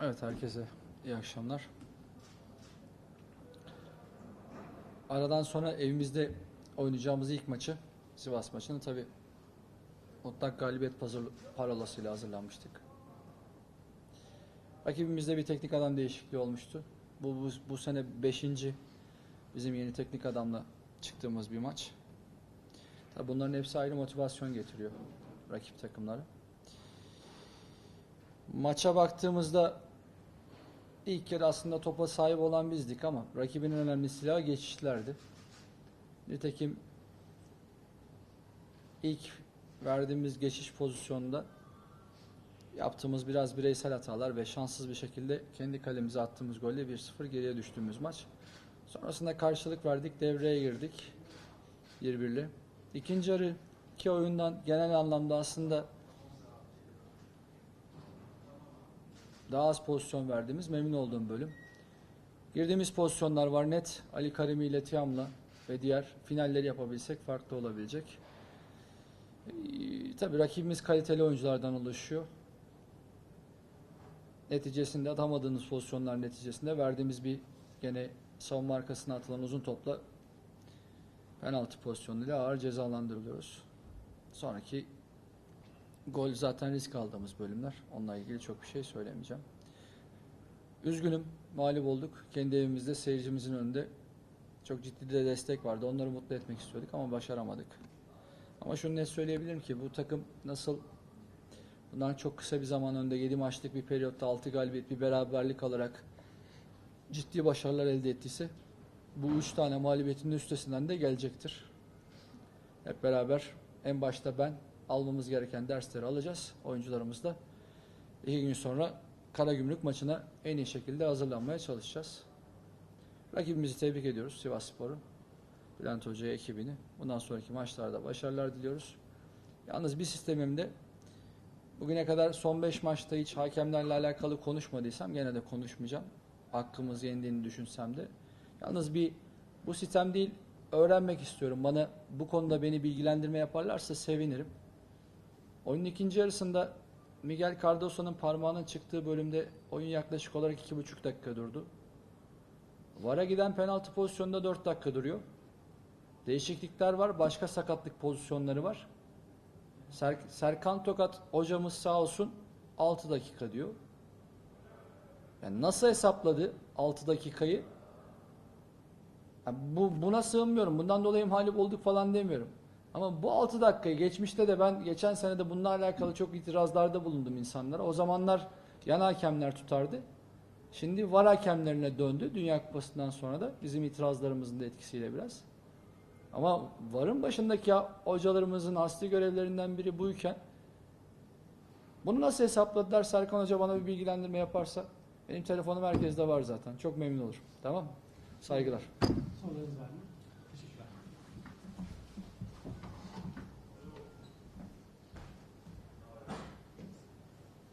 Evet herkese iyi akşamlar. Aradan sonra evimizde oynayacağımız ilk maçı Sivas maçını tabi mutlak galibiyet parolasıyla hazırlanmıştık. Rakibimizde bir teknik adam değişikliği olmuştu. Bu, bu, bu sene 5. bizim yeni teknik adamla çıktığımız bir maç. Tabi bunların hepsi ayrı motivasyon getiriyor rakip takımlara. Maça baktığımızda ilk yarı aslında topa sahip olan bizdik ama rakibin önemli silahı geçişlerdi. Nitekim ilk verdiğimiz geçiş pozisyonunda yaptığımız biraz bireysel hatalar ve şanssız bir şekilde kendi kalemize attığımız golle 1-0 geriye düştüğümüz maç. Sonrasında karşılık verdik, devreye girdik 1-1'li. İkinci yarı iki oyundan genel anlamda aslında daha az pozisyon verdiğimiz memnun olduğum bölüm. Girdiğimiz pozisyonlar var net. Ali Karimi ile Tiam'la ve diğer finalleri yapabilsek farklı olabilecek. Ee, tabii rakibimiz kaliteli oyunculardan oluşuyor. Neticesinde atamadığımız pozisyonlar neticesinde verdiğimiz bir gene savunma arkasına atılan uzun topla penaltı pozisyonuyla ağır cezalandırılıyoruz. Sonraki Gol zaten risk aldığımız bölümler. Onunla ilgili çok bir şey söylemeyeceğim. Üzgünüm. Mağlup olduk. Kendi evimizde seyircimizin önünde çok ciddi de destek vardı. Onları mutlu etmek istiyorduk ama başaramadık. Ama şunu net söyleyebilirim ki bu takım nasıl bundan çok kısa bir zaman önde 7 maçlık bir periyotta 6 galibiyet bir beraberlik alarak ciddi başarılar elde ettiyse bu 3 tane mağlubiyetin üstesinden de gelecektir. Hep beraber en başta ben almamız gereken dersleri alacağız. Oyuncularımız da iki gün sonra Karagümrük maçına en iyi şekilde hazırlanmaya çalışacağız. Rakibimizi tebrik ediyoruz Sivas Spor'u. Bülent Hoca'ya ekibini. Bundan sonraki maçlarda başarılar diliyoruz. Yalnız bir sistemimde bugüne kadar son 5 maçta hiç hakemlerle alakalı konuşmadıysam gene de konuşmayacağım. Hakkımız yendiğini düşünsem de. Yalnız bir bu sistem değil öğrenmek istiyorum. Bana bu konuda beni bilgilendirme yaparlarsa sevinirim. Oyunun ikinci yarısında Miguel Cardoso'nun parmağının çıktığı bölümde oyun yaklaşık olarak iki buçuk dakika durdu. VAR'a giden penaltı pozisyonunda 4 dakika duruyor. Değişiklikler var. Başka sakatlık pozisyonları var. Ser- Serkan Tokat hocamız sağ olsun 6 dakika diyor. Yani nasıl hesapladı 6 dakikayı? Bu, buna sığınmıyorum. Bundan dolayı mağlup olduk falan demiyorum. Ama bu 6 dakikayı geçmişte de ben geçen sene de bununla alakalı çok itirazlarda bulundum insanlara. O zamanlar yan hakemler tutardı. Şimdi var hakemlerine döndü Dünya Kupası'ndan sonra da bizim itirazlarımızın da etkisiyle biraz. Ama varın başındaki hocalarımızın asli görevlerinden biri buyken bunu nasıl hesapladılar Serkan Hoca bana bir bilgilendirme yaparsa benim telefonum herkeste var zaten. Çok memnun olurum. Tamam mı? Saygılar. Sorularınız var mı?